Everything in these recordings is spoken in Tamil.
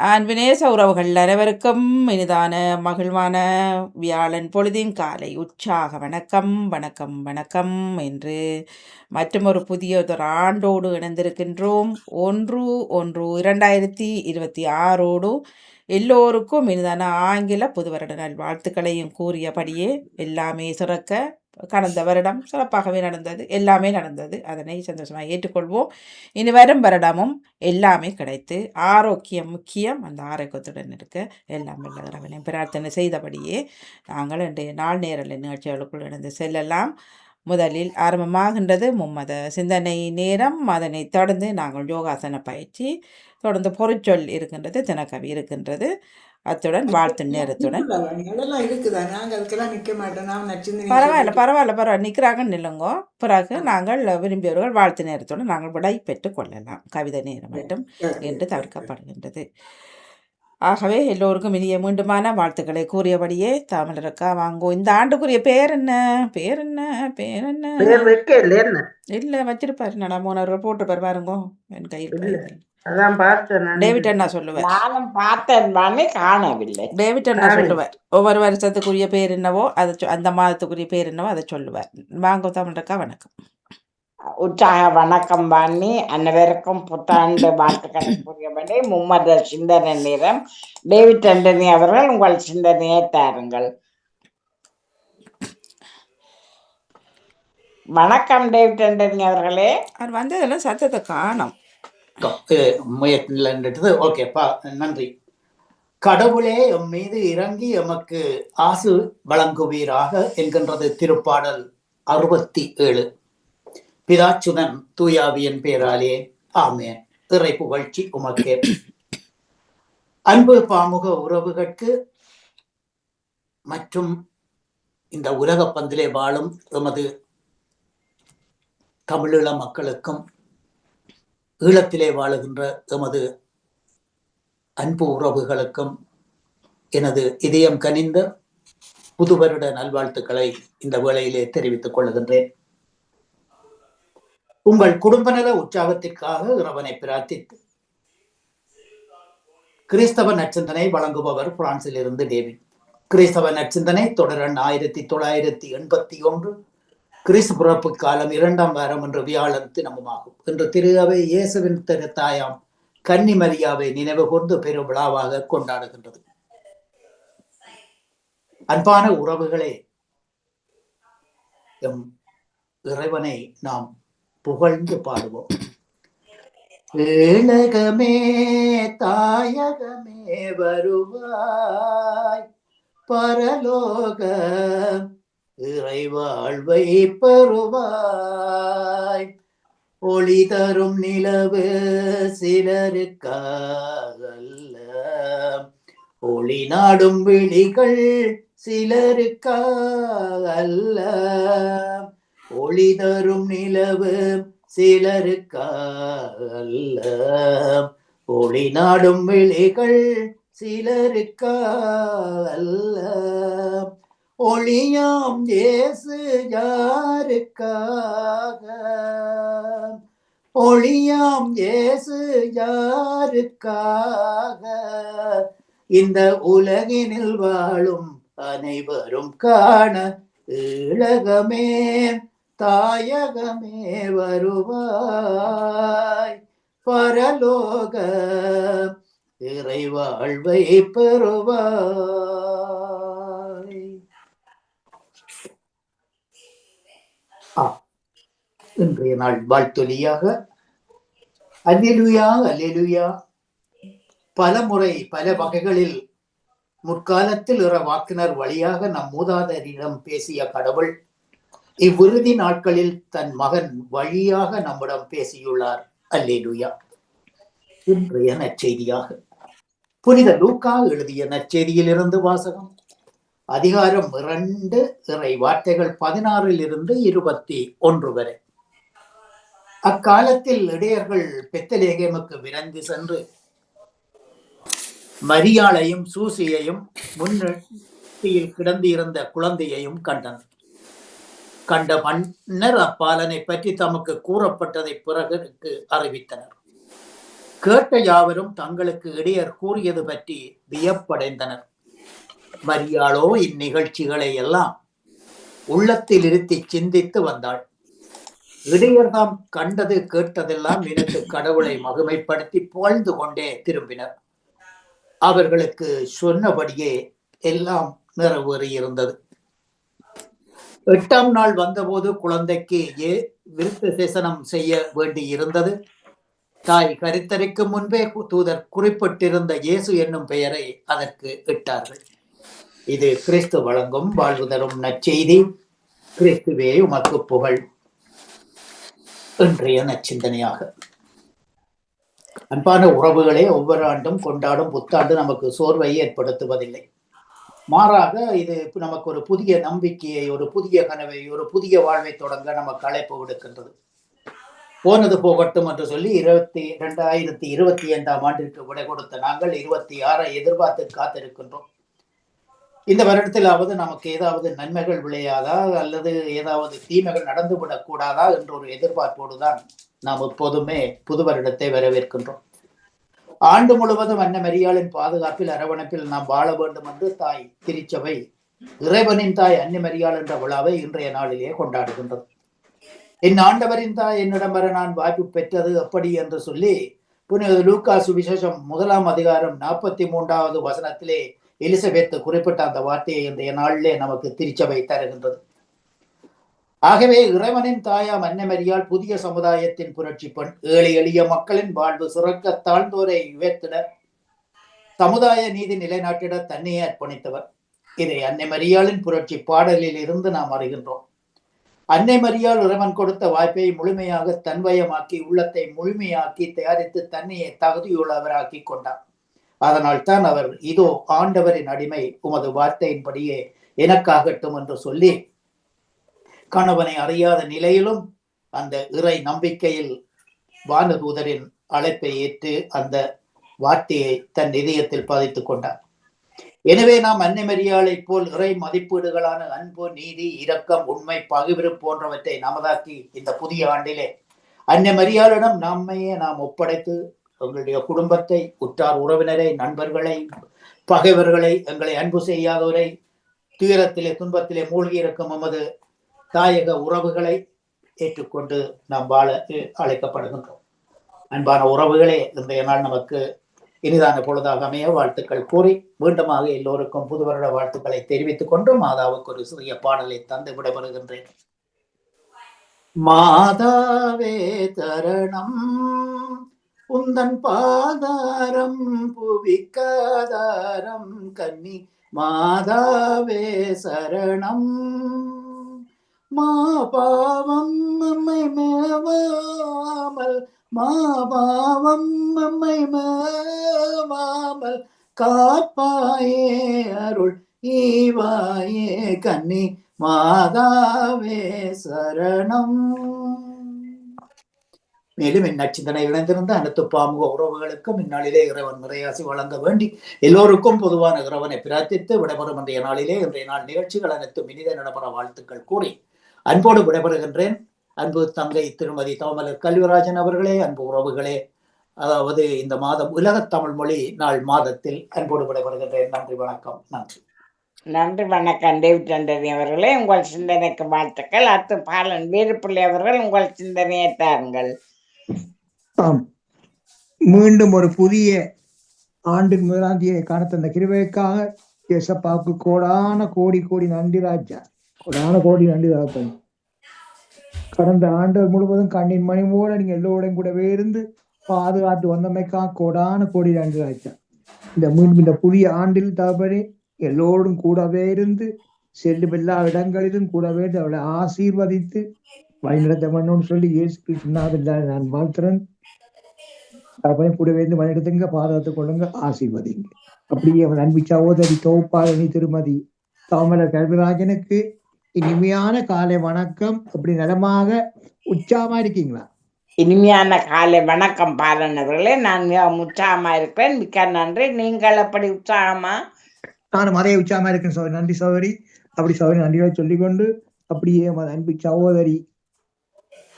அன்பினேச உறவுகள் அனைவருக்கும் இனிதான மகிழ்வான வியாழன் பொழுதின் காலை. உற்சாக வணக்கம் வணக்கம் வணக்கம் என்று மற்றொரு புதிய ஒரு ஆண்டோடு இணைந்திருக்கின்றோம். ஒன்று ஒன்று இரண்டாயிரத்தி இருபத்தி ஆறோடு எல்லோருக்கும் இனிதான ஆங்கில புது வருட நல் வாழ்த்துக்களையும் கூறியபடியே எல்லாமே சிறக்க கடந்த வருடம் சிறப்பாகவே நடந்தது. எல்லாமே நடந்தது. அதனை சந்தோஷமாக ஏற்றுக்கொள்வோம். இனி வரும் வருடமும் எல்லாமே கிடைத்து ஆரோக்கியம் முக்கியம். அந்த ஆரோக்கியத்துடன் இருக்க எல்லாம் வல்ல பிரார்த்தனை செய்தபடியே நாங்கள் இன்றைய நாள் நேரலை நிகழ்ச்சிகளுக்குள் இணைந்து செல்லலாம். முதலில் ஆரம்பமாகின்றது மும்மத சிந்தனை நேரம். அதனை தொடர்ந்து நாங்கள் யோகாசன பயிற்சி தொடர்ந்து பொருட்சொல் இருக்கின்றது தினக்கவி இருக்கின்றது. அத்துடன் வாழ்த்து நேரத்துடன். பரவாயில்ல பரவாயில்ல பரவாயில்ல. நிற்கிறாங்க நில்லுங்கோ. பிறகு நாங்கள் விரும்பியவர்கள் வாழ்த்து நேரத்துடன் நாங்கள் விடை பெற்றுக் கொள்ளலாம். கவிதை நேரம் மட்டும் என்று தவிர்க்கப்படுகின்றது. ஆகவே எல்லோருக்கும் இனிய மீண்டுமான வாழ்த்துக்களை கூறியபடியே தமிழருக்கா வாங்கோ. இந்த ஆண்டுக்குரிய பேர் என்ன? பேர் என்ன? பேர் என்ன? இல்ல வச்சிருப்பாரு. நான் மூணவர்கள் போட்டிருப்பாரு பாருங்கோ என் கையில் இல்ல. கையில். அதான் பார்த்தேன் டேவிட் அண்ணா சொல்லுவார். நானும் பார்த்தேன் தானே காணவில்லை. டேவிட் அண்ணா. சொல்லுவார். ஒவ்வொரு வருஷத்துக்குரிய பேர் என்னவோ அதை சொ- அந்த மாதத்துக்குரிய பேர் என்னவோ அதை சொல்லுவார். வாங்கோ தமிழருக்கா வணக்கம். உற்சாக வணக்கம் பண்ணி அனைவருக்கும் புத்தாண்டு வாழ்த்துக்களை புரியபடி மும்மத சிந்தனை நேரம் டேவிட் ஆண்டனி அவர்கள் உங்கள் சிந்தனையை தாருங்கள். வணக்கம் டேவிட் ஆண்டனி அவர்களே. அவர் வந்ததெல்லாம் சத்தத்தை காணும். முயற்சின்றது ஓகே பா நன்றி. கடவுளே எம் மீது இறங்கி எமக்கு ஆசு வழங்குவீராக என்கின்றது திருப்பாடல் அறுபத்தி ஏழு பிதாச்சுதன் தூயாவியன் பேராலே ஆமேன். இறை புகழ்ச்சி உமக்கே. அன்பு பாமுக உறவுகளுக்கு மற்றும் இந்த உலக பந்திலே வாழும் எமது தமிழீழ மக்களுக்கும் ஈழத்திலே வாழுகின்ற எமது அன்பு உறவுகளுக்கும் எனது இதயம் கனிந்த புது வருட நல்வாழ்த்துக்களை இந்த வேளையிலே தெரிவித்துக் கொள்கின்றேன் உங்கள் குடும்ப நல உற்சாகத்திற்காக இறைவனை பிரார்த்தித்து கிறிஸ்தவ நற்சிந்தனை வழங்குபவர் பிரான்சில் இருந்து டேவிட். கிறிஸ்தவ நற்சிந்தனை தொடரன் ஆயிரத்தி தொள்ளாயிரத்தி எண்பத்தி ஒன்று கிறிஸ்து பிறப்பு காலம் இரண்டாம் வாரம் என்ற வியாழன் தினமுமாகும் இன்று திரு அவை இயேசுவின் திரு தாயாம் கன்னி நினைவு கூர்ந்து பெரும் விழாவாக கொண்டாடுகின்றது. அன்பான உறவுகளே எம் இறைவனை நாம் புகழ்ந்து பாடுவோம். ஏழகமே தாயகமே வருவாய் பரலோக இறைவாழ்வை பெறுவாய். ஒளி தரும் நிலவு சிலருக்காகல்ல. ஒளி நாடும் விழிகள் சிலருக்காகல்ல. ஒளி தரும் நிலவு சிலருக்காகல்ல. ஒளி நாடும் விழிகள் சிலருக்காகல்ல. ஒளியாம் இயேசு யாருக்காக? ஒளியாம் இயேசு யாருக்காக? இந்த உலகினில் வாழும் அனைவரும் காண இழகமே தாயகமே வருவாய். பரலோக இறைவாழ்வை பெறுவாய் ஆ, இன்றைய நாள் வாழ்த்தொலியாக. Alleluia alleluia. பல முறை பல வகைகளில் முற்காலத்தில் இற வாக்கினர் வழியாக நம் மூதாதரிடம் பேசிய கடவுள் இவ்விறுதி நாட்களில் தன் மகன் வழியாக நம்மிடம் பேசியுள்ளார். அல்லேலுயா. இன்றைய நற்செய்தியாக. புனித லூக்கா எழுதிய நற்செய்தியிலிருந்து வாசகம். அதிகாரம் இரண்டு இறை வார்த்தைகள் பதினாறில் இருந்து இருபத்தி ஒன்று வரை. அக்காலத்தில் இடையர்கள் பெத்தலேகேமுக்கு விரைந்து சென்று மரியாளையும் சூசியையும் முன்னில் கிடந்திருந்த குழந்தையையும் கண்டனர். கண்ட மன்னர் அப்பாலனை பற்றி தமக்கு கூறப்பட்டதை பிறகு அறிவித்தனர். கேட்ட யாவரும் தங்களுக்கு இடையர் கூறியது பற்றி வியப்படைந்தனர். மரியாளோ இந்நிகழ்ச்சிகளை எல்லாம் உள்ளத்தில் இருத்தி சிந்தித்து வந்தாள். இடையர் தாம் கண்டது கேட்டதெல்லாம் நினைத்து கடவுளை மகிமைப்படுத்தி புகழ்ந்து கொண்டே திரும்பினர். அவர்களுக்கு சொன்னபடியே எல்லாம் நிறைவேறியிருந்தது எட்டாம் நாள் வந்தபோது குழந்தைக்கு ஏ விருத்த சேசனம் செய்ய வேண்டி இருந்தது. தாய் கருத்தரைக்கு முன்பே தூதர் குறிப்பிட்டிருந்த இயேசு என்னும் பெயரை அதற்கு இட்டார்கள். இது கிறிஸ்து வழங்கும் வாழ்வு தரும் நற்செய்தி. கிறிஸ்துவே உமக்கு புகழ். இன்றைய நச்சிந்தனையாக அன்பான உறவுகளே ஒவ்வொரு ஆண்டும் கொண்டாடும் புத்தாண்டு நமக்கு சோர்வை ஏற்படுத்துவதில்லை. மாறாக இது நமக்கு ஒரு புதிய நம்பிக்கையை ஒரு புதிய கனவை ஒரு புதிய வாழ்வை தொடங்க நமக்கு அழைப்பு விடுக்கின்றது. போனது போகட்டும் என்று சொல்லி இருபத்தி இரண்டாயிரத்தி இருபத்தி ஐந்தாம் ஆண்டிற்கு விடை கொடுத்த நாங்கள் இருபத்தி ஆறை எதிர்பார்த்து காத்திருக்கின்றோம். இந்த வருடத்திலாவது நமக்கு ஏதாவது நன்மைகள் விளையாதா அல்லது ஏதாவது தீமைகள் நடந்துவிடக் கூடாதா என்ற ஒரு எதிர்பார்ப்போடு தான் நாம் எப்போதுமே புது வருடத்தை வரவேற்கின்றோம். ஆண்டு முழுவதும் அன்ன மரியாளின் பாதுகாப்பில் அரவணைப்பில் நாம் வாழ வேண்டும் என்று தாய் திருச்சபை இறைவனின் தாய் அன்னமரியாள் என்ற விழாவை இன்றைய நாளிலே கொண்டாடுகின்றது. என் ஆண்டவரின் தாய் என்னிடம் வர நான் வாய்ப்பு பெற்றது எப்படி என்று சொல்லி புனித லூக்கா சுவிசேஷம் முதலாம் அதிகாரம் நாற்பத்தி மூன்றாவது வசனத்திலே எலிசபெத் குறிப்பிட்ட அந்த வார்த்தையை இன்றைய நாளிலே நமக்கு திருச்சபை தருகின்றது. ஆகவே இறைவனின் தாயாம் அன்னமரியால் புதிய சமுதாயத்தின் புரட்சி பெண் ஏழை எளிய மக்களின் வாழ்வு சுரக்க தாழ்ந்தோரை உயர்த்திட சமுதாய நீதி நிலைநாட்டிட தன்னையே அர்ப்பணித்தவர். இதை அன்னை மரியாளின் புரட்சி பாடலில் இருந்து நாம் அறிகின்றோம். அன்னை மரியால் இறைவன் கொடுத்த வாய்ப்பை முழுமையாக தன்வயமாக்கி உள்ளத்தை முழுமையாக்கி தயாரித்து தன்னையை தகுதியுள்ளவராக்கி கொண்டார். அதனால் தான் அவர் இதோ ஆண்டவரின் அடிமை உமது வார்த்தையின்படியே எனக்காகட்டும் என்று சொல்லி கணவனை அறியாத நிலையிலும் அந்த இறை நம்பிக்கையில் வானதூதரின் அழைப்பை ஏற்று அந்த வார்த்தையை தன் இதயத்தில் பதித்துக் கொண்டார். எனவே நாம் அன்னை மரியாளைப் போல் இறை மதிப்பீடுகளான அன்பு நீதி இரக்கம் உண்மை பகிர்வு போன்றவற்றை நமதாக்கி இந்த புதிய ஆண்டிலே அன்னை மரியாளிடம் நம்மையே நாம் ஒப்படைத்து எங்களுடைய குடும்பத்தை உற்றார் உறவினரை நண்பர்களை பகைவர்களை எங்களை அன்பு செய்யாதோரை துயரத்திலே துன்பத்திலே மூழ்கி இருக்கும் நமது தாயக உறவுகளை ஏற்றுக்கொண்டு நாம் வாழ அழைக்கப்படுகின்றோம். அன்பான உறவுகளே இன்றைய நாள் நமக்கு இனிதான பொழுதாக அமைய வாழ்த்துக்கள் கூறி மீண்டுமாக எல்லோருக்கும் புது வருட வாழ்த்துக்களை தெரிவித்துக் கொண்டு மாதாவுக்கு ஒரு சிறிய பாடலை தந்து விடப்படுகின்றேன் மாதாவே தரணம். உந்தன் பாதாரம் புவிக்காதாரம் கன்னி மாதாவே சரணம். மா பாவம் நம்மை மேவாமல் மா பாவம் நம்மை மேவாமல் காப்பாயே அருள் ஈவாயே கன்னி மாதாவே சரணம். மேலும் என் நச்சிந்தனை இணைந்திருந்த அனைத்து பாமுக உறவுகளுக்கும் இந்நாளிலே இறைவன் நிறையாசி வழங்க வேண்டி எல்லோருக்கும் பொதுவான இறைவனை பிரார்த்தித்து விடைபெறும் இன்றைய நாளிலே. இன்றைய நாள் நிகழ்ச்சிகள் அனைத்தும் இனிதே நடைபெற வாழ்த்துக்கள் கூறி அன்போடு விடைபெறுகின்றேன். அன்பு தங்கை திருமதி தோமலர் கல்விராஜன் அவர்களே அன்பு உறவுகளே. அதாவது இந்த மாதம் உலக தமிழ் மொழி நாள் மாதத்தில் அன்போடு விடைபெறுகின்றேன். நன்றி வணக்கம். நன்றி. நன்றி வணக்கம். டேவிட் ஆண்டனி அவர்களே உங்கள் சிந்தனைக்கு வாழ்த்துக்கள். அடுத்து பாலன் வீரப்பிள்ளை அவர்கள் உங்கள் சிந்தனையை தாருங்கள். ஆம். மீண்டும் ஒரு புதிய ஆண்டின் முதலாம் தேதியை காண தந்த கிருபைக்காக ஏசப்பாவுக்கு கோடான கோடி கோடி நன்றி ராஜா. கோடான கோடி நன்றி ராஜா. கடந்த ஆண்டு முழுவதும் கண்ணின் மணி போல நீங்க எல்லோரையும் கூடவே இருந்து பாதுகாத்து வந்தமைக்காக கோடான கோடி நன்றி ராஜா. இந்த மீண்டும் இந்த புதிய ஆண்டில் தகவலே எல்லோரும் கூடவே இருந்து செல்லும் எல்லா இடங்களிலும் கூடவே இருந்து அவளை ஆசீர்வதித்து வழிநடத்த வேணும்னு சொல்லி இயேசு கிருஷ்ணாவில் நான் வாழ்த்துறேன். அவனை கூடவே இருந்து வழிநடத்துங்க பாதுகாத்துக் கொள்ளுங்க ஆசீர்வதிங்க. அப்படியே அவன் அன்பு சகோதரி தோப்பாளனி திருமதி தாமலர் கல்விராஜனுக்கு இனிமையான காலை வணக்கம். அப்படி நலமாக உற்சாகமா இருக்கீங்களா? இனிமையான காலை வணக்கம் பாலன் அவர்களே நான் உற்சாகமா இருக்கிறேன் மிக்க நன்றி. நீங்கள் எப்படி உற்சாகமா? நானும் அதே உற்சாகமா இருக்கேன் சோதரி நன்றி சோதரி அப்படி சோதரி நன்றிகளை சொல்லிக்கொண்டு அப்படியே அன்பு சகோதரி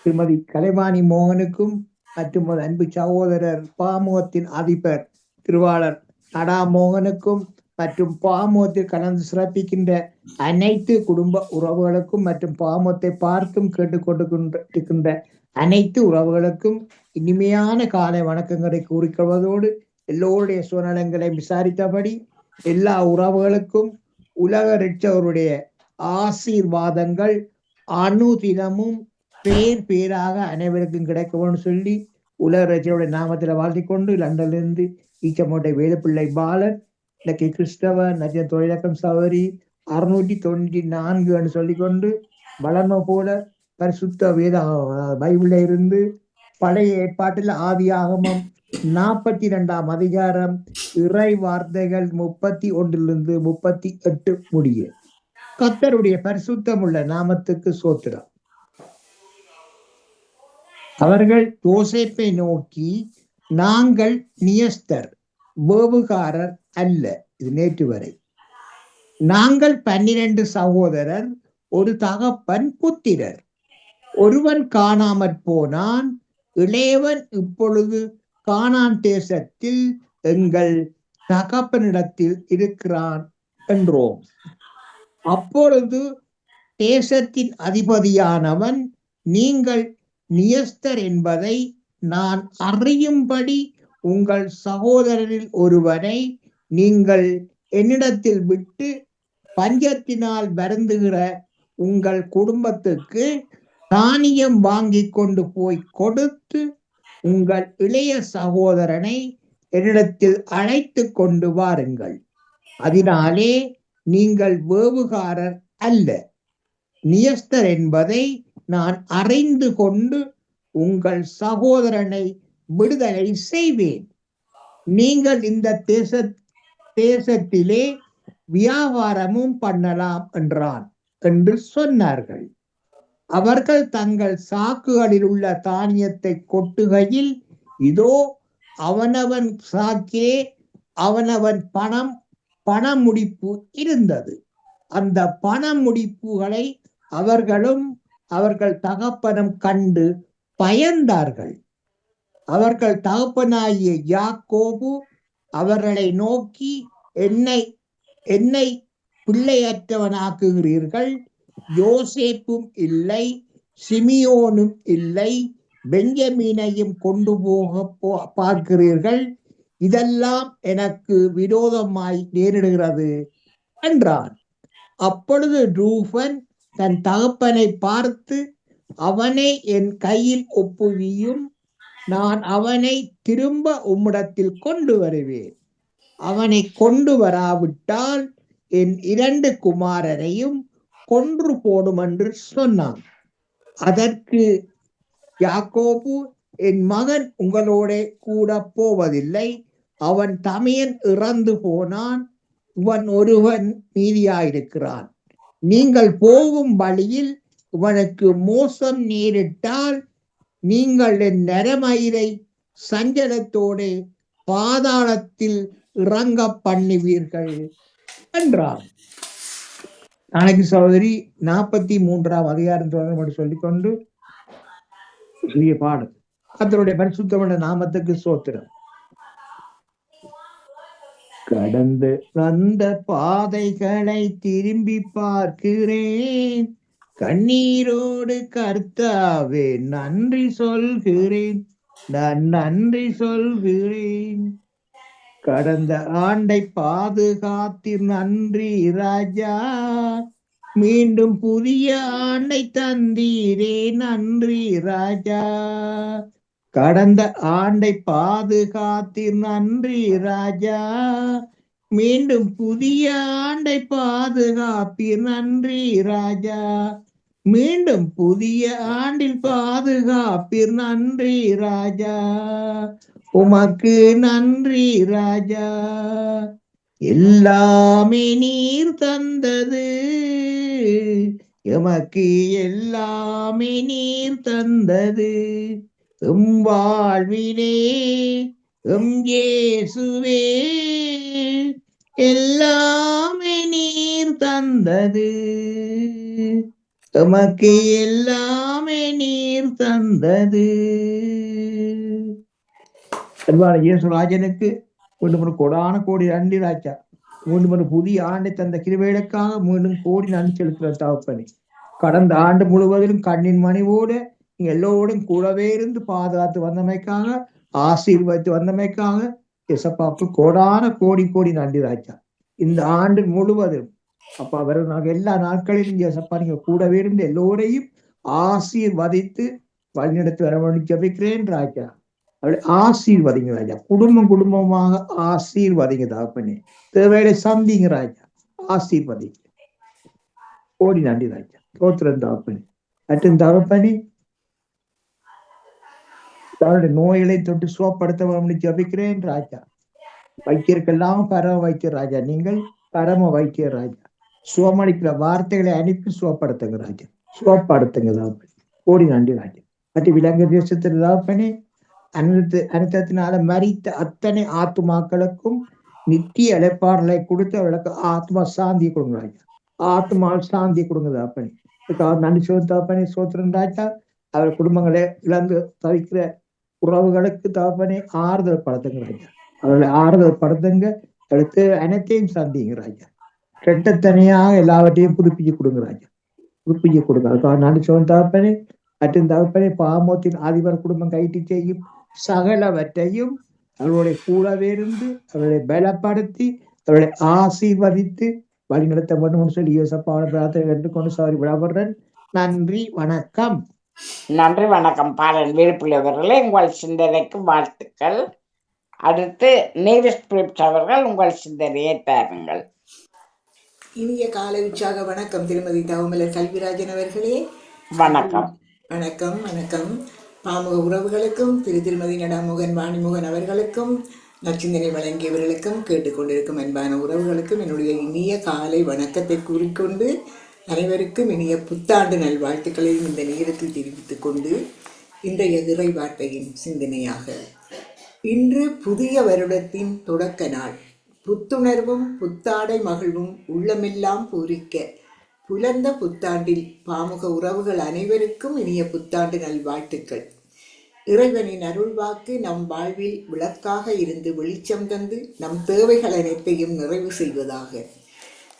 திருமதி கலைவாணி மோகனுக்கும் மற்றும் அன்பு சகோதரர் பாமுகத்தின் அதிபர் திருவாளர் நடாமோகனுக்கும் மற்றும் பாமுகத்தில் கலந்து சிறப்பிக்கின்ற அனைத்து குடும்ப உறவுகளுக்கும் மற்றும் பாமுகத்தை பார்த்தும் கேட்டுக்கொண்டிருக்கின்ற அனைத்து உறவுகளுக்கும் இனிமையான காலை வணக்கங்களை கூறிக்கொள்வதோடு எல்லோருடைய சுயநலங்களை விசாரித்தபடி எல்லா உறவுகளுக்கும் உலக ரட்சகருடைய ஆசீர்வாதங்கள் அணுதினமும் பேர் பேராக அனைவருக்கும் கிடைக்கும்னு சொல்லி உலக ரட்சகருடைய நாமத்தில் வாழ்த்திக் கொண்டு லண்டனிலிருந்து ஈச்சமோட்டை வேலுப்பிள்ளை பாலன் இன்னைக்கு கிறிஸ்தவ நஜ தொழிலக்கம் சவரி அறுநூற்றி தொண்ணூற்றி நான்குன்னு சொல்லிக்கொண்டு வளர்ம போல பரிசுத்த வேத பைபிள்ல இருந்து பழைய ஏற்பாட்டில் ஆதியாகமம் நாற்பத்தி ரெண்டாம் அதிகாரம் இறை வார்த்தைகள் முப்பத்தி ஒன்றிலிருந்து முப்பத்தி எட்டு முடியும் கத்தருடைய பரிசுத்தம் உள்ள நாமத்துக்கு சோத்திரம். அவர்கள் யோசேப்பை நோக்கி நாங்கள் நியஸ்தர் வேவுகாரர் அல்ல. இது நேற்று வரை. நாங்கள் பன்னிரண்டு சகோதரர் ஒரு தகப்பன் புத்திரர். ஒருவன் காணாமற் போனான் இளையவன் இப்பொழுது காணான் தேசத்தில் எங்கள் தகப்பனிடத்தில் இருக்கிறான் என்றோம். அப்பொழுது தேசத்தின் அதிபதியானவன் நீங்கள் நியஸ்தர் என்பதை நான் அறியும்படி உங்கள் சகோதரரில் ஒருவனை நீங்கள் என்னிடத்தில் விட்டு பஞ்சத்தினால் வருந்துகிற உங்கள் குடும்பத்துக்கு தானியம் வாங்கி கொண்டு போய் கொடுத்து உங்கள் இளைய சகோதரனை என்னிடத்தில் அழைத்து கொண்டு வாருங்கள். அதனாலே நீங்கள் வேவுகாரர் அல்ல. நியஸ்தர் என்பதை நான் அறிந்து கொண்டு உங்கள் சகோதரனை விடுதலை செய்வேன். நீங்கள் இந்த தேச தேசத்திலே வியாபாரமும் பண்ணலாம் என்றான் என்று சொன்னார்கள். அவர்கள் தங்கள் சாக்குகளில் உள்ள தானியத்தை கொட்டுகையில் இதோ அவனவன் சாக்கே அவனவன் பணம் பண முடிப்பு இருந்தது. அந்த பண முடிப்புகளை அவர்களும் அவர்கள் தகப்பனம் கண்டு பயந்தார்கள். அவர்கள் தகப்பனாகிய யாக்கோபு அவர்களை நோக்கி என்னை என்னை பிள்ளையற்றவனாக்குகிறீர்கள். யோசேப்பும் இல்லை சிமியோனும் இல்லை பெஞ்சமீனையும் கொண்டு போக போ- பார்க்கிறீர்கள். இதெல்லாம் எனக்கு விரோதமாய் நேரிடுகிறது என்றான். அப்பொழுது ரூபன் தன் தகப்பனை பார்த்து அவனை என் கையில் ஒப்புவியும் நான் அவனை திரும்ப உம்மிடத்தில் கொண்டு வருவேன். அவனை கொண்டு வராவிட்டால் என் இரண்டு குமாரரையும் கொன்று போடும் என்று சொன்னான். அதற்கு யாக்கோபு என் மகன் உங்களோட கூட போவதில்லை. அவன் தமையன் இறந்து போனான். இவன் ஒருவன் மீதியாயிருக்கிறான். நீங்கள் போகும் வழியில் உனக்கு மோசம் நேரிட்டால் நீங்கள் நரமயிரை சஞ்சலத்தோடு பாதாளத்தில் இறங்க பண்ணுவீர்கள் என்றார். நாளைக்கு சகோதரி நாற்பத்தி மூன்றாம் அதிகாரம் தொடர்பு சொல்லிக்கொண்டு பாடு கர்த்தருடைய பரிசுத்தமான நாமத்துக்கு சோத்திரம். கடந்து வந்த பாதைகளை திரும்பி பார்க்கிறேன். கண்ணீரோடு கர்த்தாவே நன்றி சொல்கிறேன். நான் நன்றி சொல்கிறேன். கடந்த ஆண்டை பாதுகாத்தி நன்றி ராஜா. மீண்டும் புதிய ஆண்டை தந்தீரே நன்றி ராஜா. கடந்த ஆண்டை பாதுகாத்தீர் நன்றி ராஜா. மீண்டும் புதிய ஆண்டை பாதுகாப்பீர் நன்றி ராஜா. மீண்டும் புதிய ஆண்டில் பாதுகாப்பீர் நன்றி ராஜா. உமக்கு நன்றி ராஜா. எல்லாமே நீர் தந்தது. எமக்கு எல்லாமே நீர் தந்தது. எம் வாழ்விலே எம் இயேசுவே எல்லாமே நீர் தந்தது. எமக்கு எல்லாமே நீர் தந்தது. அன்பான இயேசுராஜனுக்கு ஒன்று ஒரு கொடான கோடி நன்றி ராஜா. மீண்டும் ஒரு புதிய ஆண்டை தந்த கிருவேடக்காக மீண்டும் கோடி நன்றி செலுத்துகிற தாப்பனி கடந்த ஆண்டு முழுவதிலும் கண்ணின் மணிவோடு நீ எல்லோரும் கூடவே இருந்து பாதுகாத்து வந்தமைக்காக ஆசீர்வதித்து வந்தமைக்காக எசப்பாக்கு கோடான கோடி கோடி நன்றி ராஜா இந்த ஆண்டு முழுவதும் அப்ப அவர் நாங்கள் எல்லா நாட்களிலும் இசப்பா நீங்க கூடவே இருந்து எல்லோரையும் ஆசீர்வதித்து வழிநடத்தி வர வேண்டி ஜபிக்கிறேன் ராஜா. அப்படி ஆசீர்வதிங்க ராஜா. குடும்பம் குடும்பமாக ஆசீர்வதிங்க தாப்பனே தேவையை சந்திங்க ராஜா. ஆசீர்வதிங்க. கோடி நன்றி ராஜா. தோத்திரம் தாப்பனே அட்டன் தகப்பனே. தன்னுடைய நோய்களை தொட்டு சுவப்படுத்த ஜபிக்கிறேன் ராஜா. வைத்தியருக்கெல்லாம் பரம வைத்தியர் ராஜா. நீங்கள் பரம வைத்தியர் ராஜா. சுவமளிக்கிற வார்த்தைகளை அனுப்பி சுவப்படுத்துங்க ராஜா. சுவப்படுத்துங்க தாப்பனே கோடி நன்றி ராஜா. மற்ற விலங்கு தேசத்தில் தாப்பனே அனுத்து அனுத்தத்தினால மறித்த அத்தனை ஆத்துமாக்களுக்கும் நித்திய இழைப்பாடலை கொடுத்து அவளுக்கு ஆத்மா சாந்தி கொடுங்க ராஜா. ஆத்மா சாந்தி கொடுங்க தாப்பனே நன்றி சோ தாப்பனே சோத்திரன் ராஜா. அவர் குடும்பங்களை இழந்து தவிக்கிற உறவுகளுக்கு தகப்பனே ஆறுதல் படுத்துங்க ராஜா அவர்களை ஆறுதல் படுத்துங்க அடுத்து அனைத்தையும் சந்திங்க ராஜா தனியாக எல்லாவற்றையும் புதுப்பிச்சு கொடுங்க ராஜா புதுப்பிச்சு கொடுங்க அதுக்காக நன்றி சோன் தாப்பனே மற்றும் தகப்பனே பாமோத்தின் அதிபர் குடும்பம் கைட்டு செய்யும் சகலவற்றையும் அவர்களுடைய கூடவே இருந்து அவர்களை பலப்படுத்தி அவர்களை ஆசீர்வதித்து வழிநடத்த வேண்டும் சொல்லி யோசப்பான பிரார்த்தனை எடுத்துக்கொண்டு சாரி விடப்படுறேன் நன்றி வணக்கம். நன்றி வணக்கம். பாலன் விழுப்புள்ளவர்களே உங்கள் சிந்தனைக்கு வாழ்த்துக்கள். அடுத்து நேவிஸ் பிலிப்ஸ் அவர்கள் உங்கள் சிந்தனையை தாருங்கள். இனிய காலை உற்சாக வணக்கம் திருமதி தவமலர் கல்விராஜன் அவர்களே. வணக்கம். வணக்கம் வணக்கம். பாமுக உறவுகளுக்கும் திரு திருமதி நடாமுகன் வாணிமுகன் அவர்களுக்கும் நச்சிந்தனை வழங்கியவர்களுக்கும் கேட்டுக்கொண்டிருக்கும் அன்பான உறவுகளுக்கும் என்னுடைய இனிய காலை வணக்கத்தை கூறிக்கொண்டு அனைவருக்கும் இனிய புத்தாண்டு நல்வாழ்த்துக்களையும் இந்த நேரத்தில் தெரிவித்துக் கொண்டு இன்றைய இறைவார்த்தையின் சிந்தனையாக. இன்று புதிய வருடத்தின் தொடக்க நாள். புத்துணர்வும் புத்தாடை மகிழ்வும் உள்ளமெல்லாம் பூரிக்க புலர்ந்த புத்தாண்டில் பாமுக உறவுகள் அனைவருக்கும் இனிய புத்தாண்டு நல்வாழ்த்துக்கள். இறைவனின் அருள்வாக்கு நம் வாழ்வில் விளக்காக இருந்து வெளிச்சம் தந்து நம் தேவைகள் அனைத்தையும் நிறைவு செய்வதாக.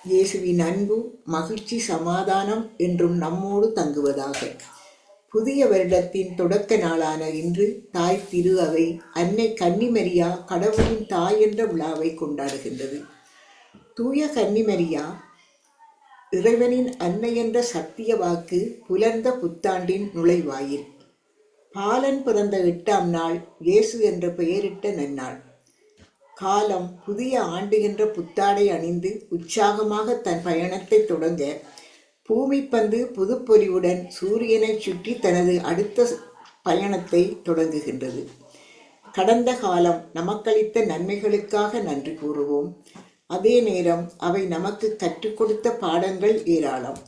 இயேசுவின் அன்பு மகிழ்ச்சி சமாதானம் என்றும் நம்மோடு தங்குவதாக. புதிய வருடத்தின் தொடக்க நாளான இன்று தாய் திரு அவை அன்னை கன்னிமரியா கடவுளின் தாய் என்ற விழாவை கொண்டாடுகின்றது. தூய கன்னிமரியா இறைவனின் அன்னை என்ற சத்திய வாக்கு புலர்ந்த புத்தாண்டின் நுழைவாயில். பாலன் பிறந்த எட்டாம் நாள் இயேசு என்ற பெயரிட்ட நன்னாள். காலம் புதிய ஆண்டு என்ற புத்தாடை அணிந்து உற்சாகமாக தன் பயணத்தை தொடங்க பூமிப்பந்து புதுப்பொலிவுடன் சூரியனைச் சுற்றி தனது அடுத்த பயணத்தை தொடங்குகின்றது. கடந்த காலம் நமக்களித்த நன்மைகளுக்காக நன்றி கூறுவோம். அதே நேரம் அவை நமக்கு கற்றுக் கொடுத்த பாடங்கள் ஏராளம்.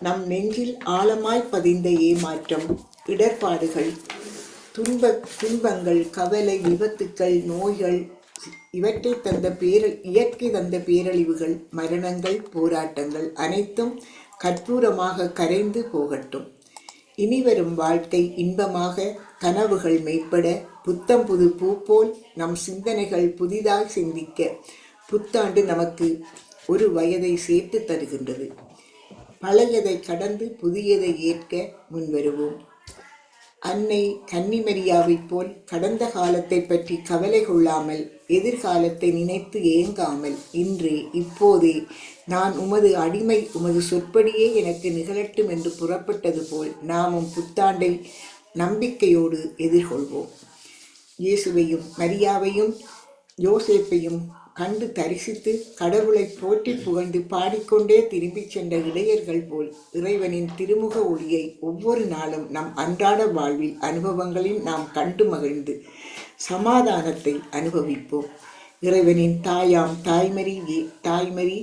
நம் நெஞ்சில் ஆழமாய் பதிந்த ஏமாற்றம் இடர்பாடுகள் துன்ப துன்பங்கள் கவலை விபத்துக்கள் நோய்கள் இவற்றை தந்த பேர இயற்கை தந்த பேரழிவுகள் மரணங்கள் போராட்டங்கள் அனைத்தும் கற்பூரமாக கரைந்து போகட்டும். இனிவரும் வாழ்க்கை இன்பமாக கனவுகள் மெய்ப்பட புத்தம் புது பூ போல் நம் சிந்தனைகள் புதிதாக சிந்திக்க புத்தாண்டு நமக்கு ஒரு வயதை சேர்த்து தருகின்றது. பழையதை கடந்து புதியதை ஏற்க முன்வருவோம். அன்னை கன்னிமரியாவைப் போல் கடந்த காலத்தை பற்றி கவலை கொள்ளாமல் எதிர்காலத்தை நினைத்து ஏங்காமல் இன்றே இப்போதே நான் உமது அடிமை உமது சொற்படியே எனக்கு நிகழட்டும் என்று புறப்பட்டது போல் நாமும் புத்தாண்டை நம்பிக்கையோடு எதிர்கொள்வோம். இயேசுவையும் மரியாவையும் யோசேப்பையும் கண்டு தரிசித்து கடவுளை போற்றி புகழ்ந்து பாடிக்கொண்டே திரும்பிச் சென்ற இடையர்கள் போல் இறைவனின் திருமுக ஒளியை ஒவ்வொரு நாளும் நம் அன்றாட வாழ்வில் அனுபவங்களில் நாம் கண்டு மகிழ்ந்து சமாதானத்தை அனுபவிப்போம். இறைவனின் தாயாம் தாய்மரி தாய்மரி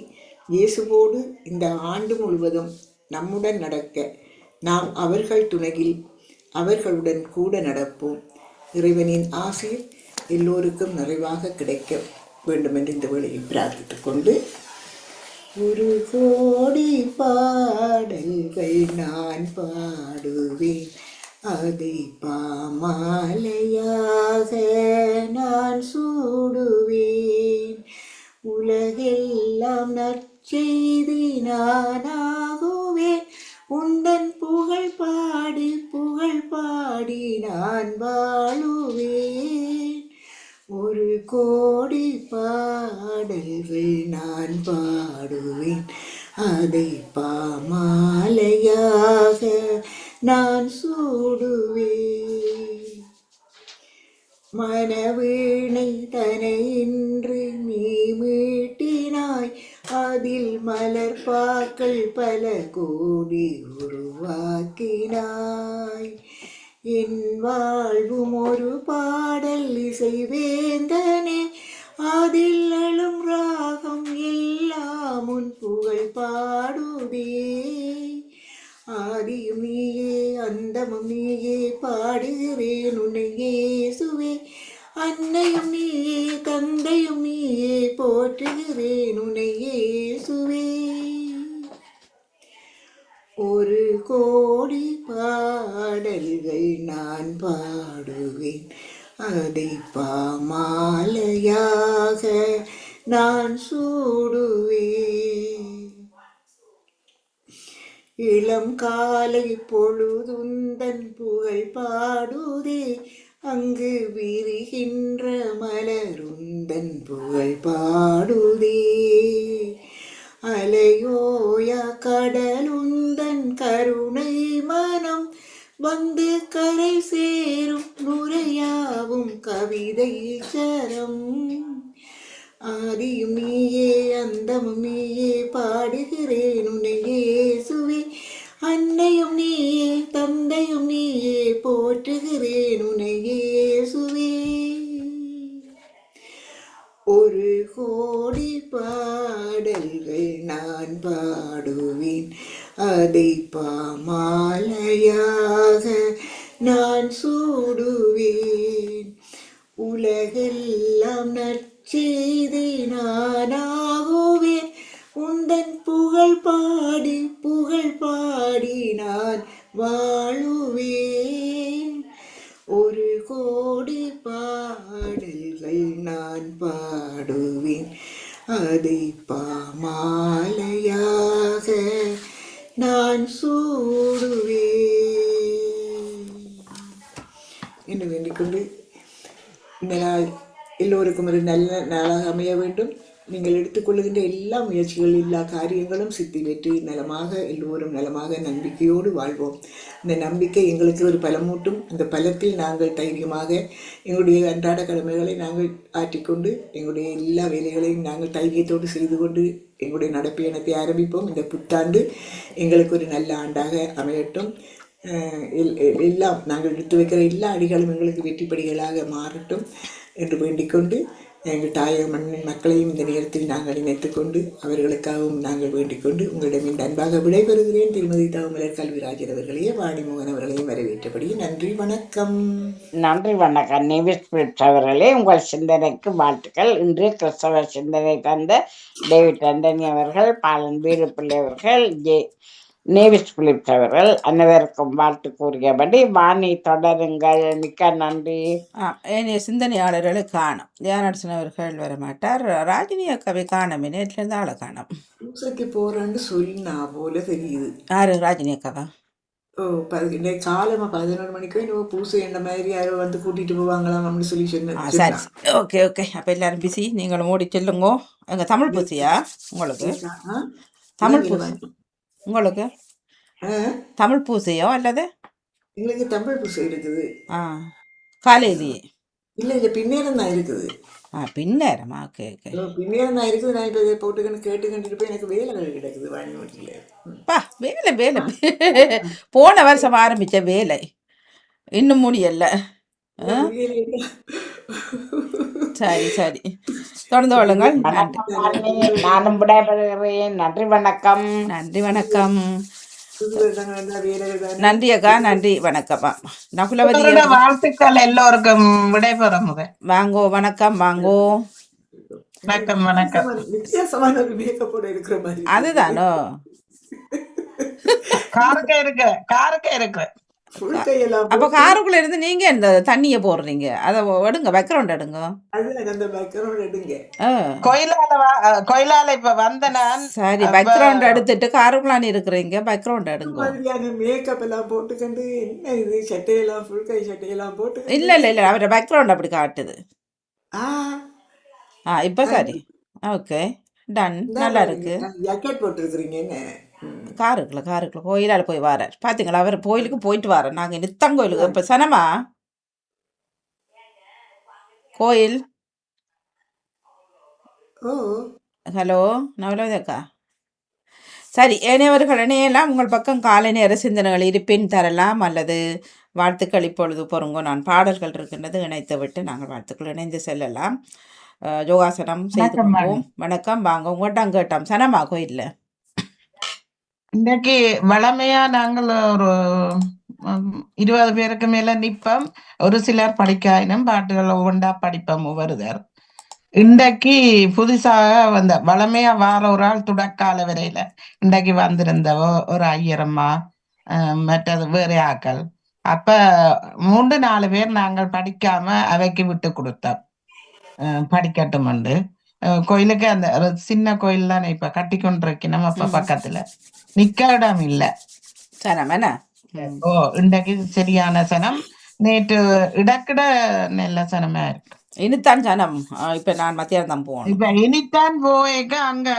இயேசுவோடு இந்த ஆண்டு முழுவதும் நம்முடன் நடக்க நாம் அவர்கள் துணையில் அவர்களுடன் கூட நடப்போம். இறைவனின் ஆசை எல்லோருக்கும் நிறைவாக கிடைக்க வேண்டும் என்று இந்த வேளையில் பிரார்த்தித்துக் கொண்டு ஒரு கோடி பாடல்கள் நான் பாடுவேன். அதை பாமாலையா முன் புகழ் பாடுதே. ஆதியும் நீயே அந்தமும் நீயே பாடுகிறேன் உன்னையே சுவே அன்னையும் நீயே தந்தையும் நீயே போற்றுகிறேன் உன்னை சுவே ஒரு கோடி பாடல்கள் நான் பாடுவேன். அதை பாமாலையாக நான் சூடுவேன். இளம் காலை பொழுதுந்தன் புகழ் பாடுதே. அங்கு விரிகின்ற மலருந்தன் புகழ் பாடுதே. அலையோயா கடலுந்தன் கருணை மனம் வந்து கரை சேரும் நுரையாவும் கவிதை சரம். ஆதியும் நீயே அந்தமும் நீயே பாடுகிறேன் உன்னை சுவே அன்னையும் நீயே தந்தையும் நீயே போற்றுகிறேன் உன்னை சுவே ஒரு கோடி பாடல்கள் நான் பாடுவேன் அதை பாமாலையாக நான் சூடுவேன். உலகெல்லாம் நற்செய்தி நானாகுவே உந்தன் புகழ் பாடி புகழ் பாடி நான் வாழுவேன். ஒரு கோடி பாடல்கள் நான் பாடுவேன். அதை பாமாலையாக நான் சூடுவேன். என்று வேண்டிக்கொண்டு இந்த நாள் எல்லோருக்கும் ஒரு நல்ல நாளாக அமைய வேண்டும். நீங்கள் எடுத்துக்கொள்ளுகின்ற எல்லா முயற்சிகள் எல்லா காரியங்களும் சித்தி வெற்றி நலமாக எல்லோரும் நலமாக நம்பிக்கையோடு வாழ்வோம். இந்த நம்பிக்கை எங்களுக்கு ஒரு பலமூட்டும். அந்த பலத்தில் நாங்கள் தைரியமாக எங்களுடைய அன்றாட கடமைகளை நாங்கள் ஆற்றிக்கொண்டு எங்களுடைய எல்லா வேலைகளையும் நாங்கள் தைரியத்தோடு செய்து கொண்டு எங்களுடைய நடப்பயணத்தை ஆரம்பிப்போம். இந்த புத்தாண்டு எங்களுக்கு ஒரு நல்ல ஆண்டாக அமையட்டும். எல்லாம் நாங்கள் எடுத்து வைக்கிற எல்லா அடிகளும் எங்களுக்கு வெற்றிப்படிகளாக மாறட்டும். என்று வேண்டிக்கொண்டு எங்கள் தாய மண்ணின் மக்களையும் இந்த நேரத்தில் நாங்கள் இணைத்துக் கொண்டு அவர்களுக்காகவும் நாங்கள் வேண்டிக்கொண்டு உங்களிடம் இந்த அன்பாக விடைபெறுகிறேன். திருமதி தாமலர் கல்விராஜர் அவர்களையே வாணிமோகன் அவர்களையும் வரவேற்றபடி நன்றி வணக்கம். நன்றி வணக்கம். நேவிஸ் பெற்றவர்களே அவர்களே உங்கள் சிந்தனைக்கு வாழ்த்துக்கள். இன்று கிறிஸ்தவ சிந்தனை தந்த டேவிட் அண்டனி அவர்கள் பாலன் வீரப்பிள்ளை அவர்கள் ஜே நேவிஸ் பிலிப்ஸ் அவர்கள் அனைவருக்கும் வாழ்த்து கூறியபடி வாணி தொடருங்கள். மிக்க நன்றி. ஆ ஏனைய சிந்தனையாளர்களை காணும் தியானரசன் அவர்கள் வரமாட்டார். ராஜினி அக்காவை காணமே நேற்றுலேருந்து ஆளை காணும்? பூசைக்கு போறேன்னு சொன்னா போல தெரியுது. யாரு ராஜினி அக்காவா? ஓ பது இன்னைக்கு காலமா பதினொரு மணிக்கோ இன்னும் பூசை என்ன மாதிரி யாரோ வந்து கூட்டிட்டு போவாங்களாம் அப்படின்னு சொல்லி சொன்ன ஆ சரி ஓகே ஓகே. அப்போ எல்லாரும் பிஸி நீங்களும் ஓடி செல்லுங்கோ. எங்கள் தமிழ் பூசியா உங்களுக்கு. தமிழ் பூசி உங்களுக்கு? தமிழ் பூசையோ அல்லது? எங்களுக்கு தமிழ் பூசை இருக்குது. ஆ. காலையிலேயே இல்ல இல்ல பின்னேரம் தான் இருக்குது. ஆ பின்னேரமா? Okay okay. பின்னேரம் தான் இருக்குது. நான் இப்போ இதை போட்டுக்கன்னு கேட்டுக்கிட்டு போய் எனக்கு வேலை கிடக்குது வாணி வீட்டில் பா வேலை வேலை. போன வருஷம் ஆரம்பிச்ச வேலை. இன்னும் முடியல? சரி சரி. தொடர்ந்து கொள்ளுங்கள் வணக்கம் நானும் விடைபெறுகிறேன். நன்றி வணக்கம். நன்றி வணக்கம். நன்றி அக்கா. நன்றி வணக்கம்மா. நகுலவதி வாழ்த்துக்கள் எல்லோருக்கும் விடைபெற முதல் வாங்கோ வணக்கம் வாங்கோ. வணக்கம் வணக்கம். வித்தியாசமான- மேக்கப்போட இருக்கிற மாதிரி. அதுதானோ? காருக்க இருக்கு காருக்க இருக்கு. அப்ப காருக்குள்ள இருந்து நீங்க இந்த தண்ணிய போடுறீங்க. அதை எடுங்க பேக்ரவுண்ட் எடுங்க. அதுல அந்த background எடுங்க. ஆ. கோயிலால இப்ப வந்த நான் சரி பேக்ரவுண்ட் எடுத்துட்டு காருக்குள்ளான் இருக்கிறீங்க பேக்ரவுண்ட் எடுங்க. மேக்கப் எல்லாம் போட்டுக்கண்டு என்ன இது சட்டையெல்லாம் ஃபுல் கை சட்டையெல்லாம் போட்டு இல்ல இல்ல இல்ல அவரோட பேக்ரவுண்ட் அப்படி காட்டுது. ஆ. ஆ இப்ப சரி. ஓகே டன் நல்லா இருக்கு. ஜாக்கெட் போட்டிருக்கிறீங்க என்ன? ம். காருக்குள்ள காருக்குள்ள கோயிலால போய் வரார் பாத்தீங்களா? அவர் கோயிலுக்கு போயிட்டு வரார் நாங்க நித்தம் கோயிலுக்கு இப்ப சனமா கோயில்? ஓ. ஹலோ நவலோதக்கா சரி ஏனையவர்கள் இணையெல்லாம் உங்கள் பக்கம் காலை நேர சிந்தனைகள் இருப்பின் தரலாம் அல்லது வாழ்த்துக்கள் இப்பொழுது பொறுங்கோ நான் பாடல்கள் இருக்கின்றது இணைத்து விட்டு நாங்கள் வாழ்த்துக்கள் இணைந்து செல்லலாம். யோகாசனம் செய்து வணக்கம் வாங்க. உங்கள்கிட்ட கேட்டோம். சனமா கோயிலில்? இன்னைக்கு வளமையா நாங்கள் ஒரு இருபது பேருக்கு மேல நிற்போம். ஒரு சிலர் படிக்காயினும் பாட்டுகள் ஒவ்வொன்றா படிப்போம் ஒவ்வொருதர். இன்றைக்கு புதுசாக வந்த வளமையா வார ஒரு ஆள் துடக்கால வரையில இன்றைக்கு வந்திருந்த ஒரு ஐயரம்மா அஹ், மற்றது வேற ஆக்கள் அப்ப மூன்று நாலு பேர் நாங்கள் படிக்காம அவைக்கு விட்டு கொடுத்தோம். படிக்கட்டும் படிக்கட்டும் கோயிலுக்கு அந்த சின்ன கோயில் தானே இப்ப கட்டி கொண்டிருக்கணும் அப்ப பக்கத்துல. நிக்க இடம் இல்ல. சனம் என்ன. ஓ இன்றைக்கு சரியான சனம். நேற்று இடக்கிட நல்ல சனமா இருக்கு. இனித்தான் சனம். இப்ப நான் மத்தியானம் தான் போகணும். இப்ப இனித்தான் போவேக்க அங்க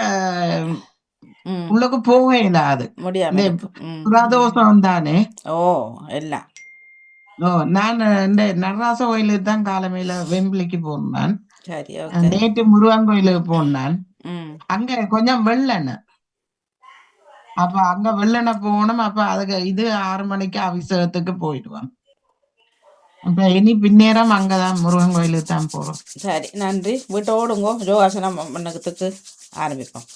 உள்ளுக்கு போவே இல்லாது முடியாம இந்த இருக்கு. ம். பிரதோஷம் தானே. ஓ எல்லாம். ஓ நான் இந்த நடராச கோயிலுக்கு தான் காலமையில வெம்பிலிக்கு போனான் நேற்று முருகன் கோயிலுக்கு போனான். ம். அங்க கொஞ்சம் வெள்ளன்னு அப்ப அங்க வெள்ளன போகணும் அப்ப அதுக்கு இது ஆறு மணிக்கு அபிஷேகத்துக்கு போயிடுவான். அப்ப இனி பின்னேரம் அங்கதான் முருகன் கோயிலுக்கு தான் போறோம். சரி நன்றி. வீட்டோடுங்கோ யோகாசனம் பண்ணதுக்கு ஆரம்பிப்போம்.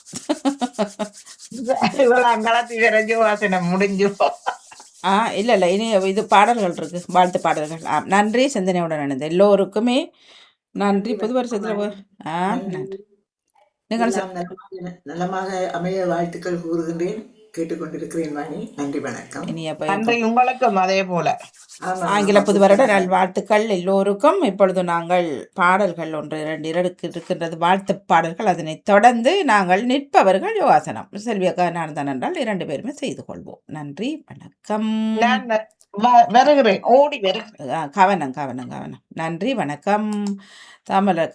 இவ்வளவு வாசனை முடிஞ்சு ஆ இல்லை இல்லை இனி இது பாடல்கள் இருக்கு. வாழ்த்து பாடல்கள். நன்றி சிந்தனையுடன் இணைந்து. எல்லோருக்குமே நன்றி. புது வருஷத்தில் ஆ நன்றி. நீங்கள் நலமாக அமைய வாழ்த்துக்கள் கூறுகின்றேன். கேட்டுக்கொண்டிருக்கிறேன் வாணி. நன்றி வணக்கம். இனிய நன்றி உங்களுக்கும் அதே போல. ஆங்கில புது வருட நல்வாழ்த்துக்கள் எல்லோருக்கும். இப்பொழுது நாங்கள் பாடல்கள் ஒன்று இரண்டு இரண்டுக்கு இருக்கின்றது. வாழ்த்து பாடல்கள். அதனைத் தொடர்ந்து நாங்கள் நிற்பவர்கள் யோகாசனம் செல்வி அக்கா நான் தான் என்றால் இரண்டு பேருமே செய்து கொள்வோம். நன்றி வணக்கம். வருகிறேன் ஓடி வருகிறேன் கவனம் கவனம் கவனம். நன்றி வணக்கம். தமிழர்